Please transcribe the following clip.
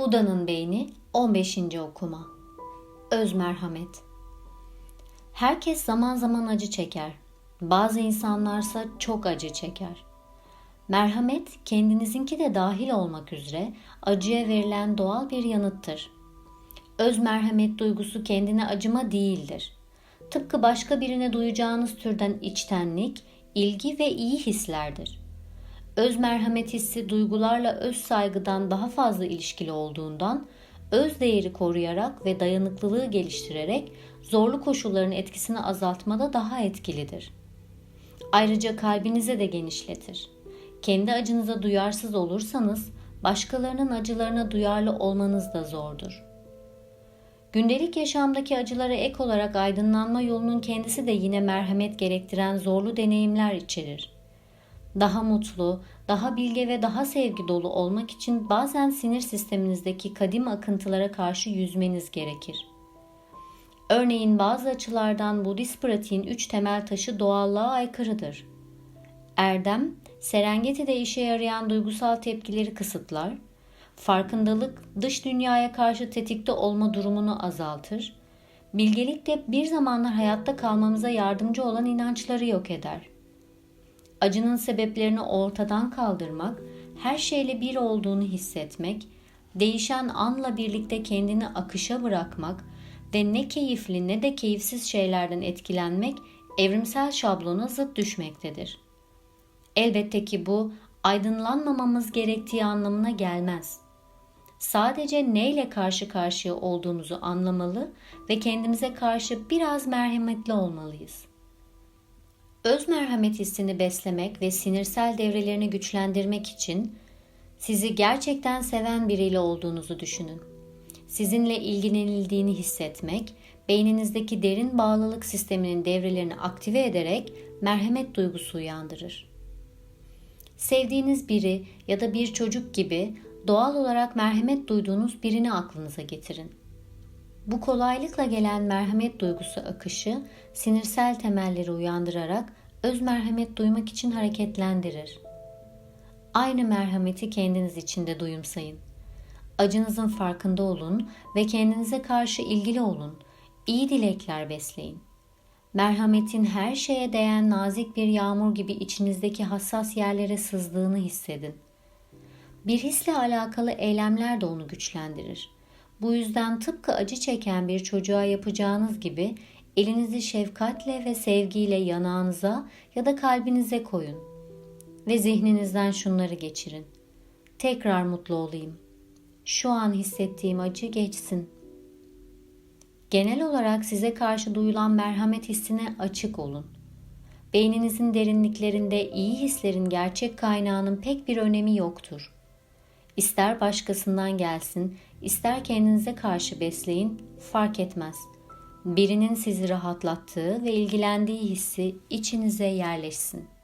Buda'nın Beyni 15. okuma. Öz merhamet. Herkes zaman zaman acı çeker. Bazı insanlarsa çok acı çeker. Merhamet kendinizinki de dahil olmak üzere acıya verilen doğal bir yanıttır. Öz merhamet duygusu kendine acıma değildir. Tıpkı başka birine duyacağınız türden içtenlik, ilgi ve iyi hislerdir. Öz merhamet hissi duygularla öz saygıdan daha fazla ilişkili olduğundan öz değeri koruyarak ve dayanıklılığı geliştirerek zorlu koşulların etkisini azaltmada daha etkilidir. Ayrıca kalbinize de genişletir. Kendi acınıza duyarsız olursanız başkalarının acılarına duyarlı olmanız da zordur. Gündelik yaşamdaki acılara ek olarak aydınlanma yolunun kendisi de yine merhamet gerektiren zorlu deneyimler içerir. Daha mutlu, daha bilge ve daha sevgi dolu olmak için bazen sinir sisteminizdeki kadim akıntılara karşı yüzmeniz gerekir. Örneğin bazı açılardan Budist pratiğin üç temel taşı doğallığa aykırıdır. Erdem, Serengeti'de işe yarayan duygusal tepkileri kısıtlar, farkındalık dış dünyaya karşı tetikte olma durumunu azaltır, bilgelik de bir zamanlar hayatta kalmamıza yardımcı olan inançları yok eder. Acının sebeplerini ortadan kaldırmak, her şeyle bir olduğunu hissetmek, değişen anla birlikte kendini akışa bırakmak ve ne keyifli ne de keyifsiz şeylerden etkilenmek evrimsel şablona zıt düşmektedir. Elbette ki bu aydınlanmamamız gerektiği anlamına gelmez. Sadece neyle karşı karşıya olduğumuzu anlamalı ve kendimize karşı biraz merhametli olmalıyız. Öz merhamet hissini beslemek ve sinirsel devrelerini güçlendirmek için sizi gerçekten seven biriyle olduğunuzu düşünün. Sizinle ilgilenildiğini hissetmek, beyninizdeki derin bağlılık sisteminin devrelerini aktive ederek merhamet duygusu uyandırır. Sevdiğiniz biri ya da bir çocuk gibi doğal olarak merhamet duyduğunuz birini aklınıza getirin. Bu kolaylıkla gelen merhamet duygusu akışı sinirsel temelleri uyandırarak öz merhamet duymak için hareketlendirir. Aynı merhameti kendiniz için de duyumsayın. Acınızın farkında olun ve kendinize karşı ilgili olun. İyi dilekler besleyin. Merhametin her şeye değen nazik bir yağmur gibi içinizdeki hassas yerlere sızdığını hissedin. Bir hisle alakalı eylemler de onu güçlendirir. Bu yüzden tıpkı acı çeken bir çocuğa yapacağınız gibi elinizi şefkatle ve sevgiyle yanağınıza ya da kalbinize koyun ve zihninizden şunları geçirin. Tekrar mutlu olayım. Şu an hissettiğim acı geçsin. Genel olarak size karşı duyulan merhamet hissine açık olun. Beyninizin derinliklerinde iyi hislerin gerçek kaynağının pek bir önemi yoktur. İster başkasından gelsin, ister kendinize karşı besleyin, fark etmez. Birinin sizi rahatlattığı ve ilgilendiği hissi içinize yerleşsin.''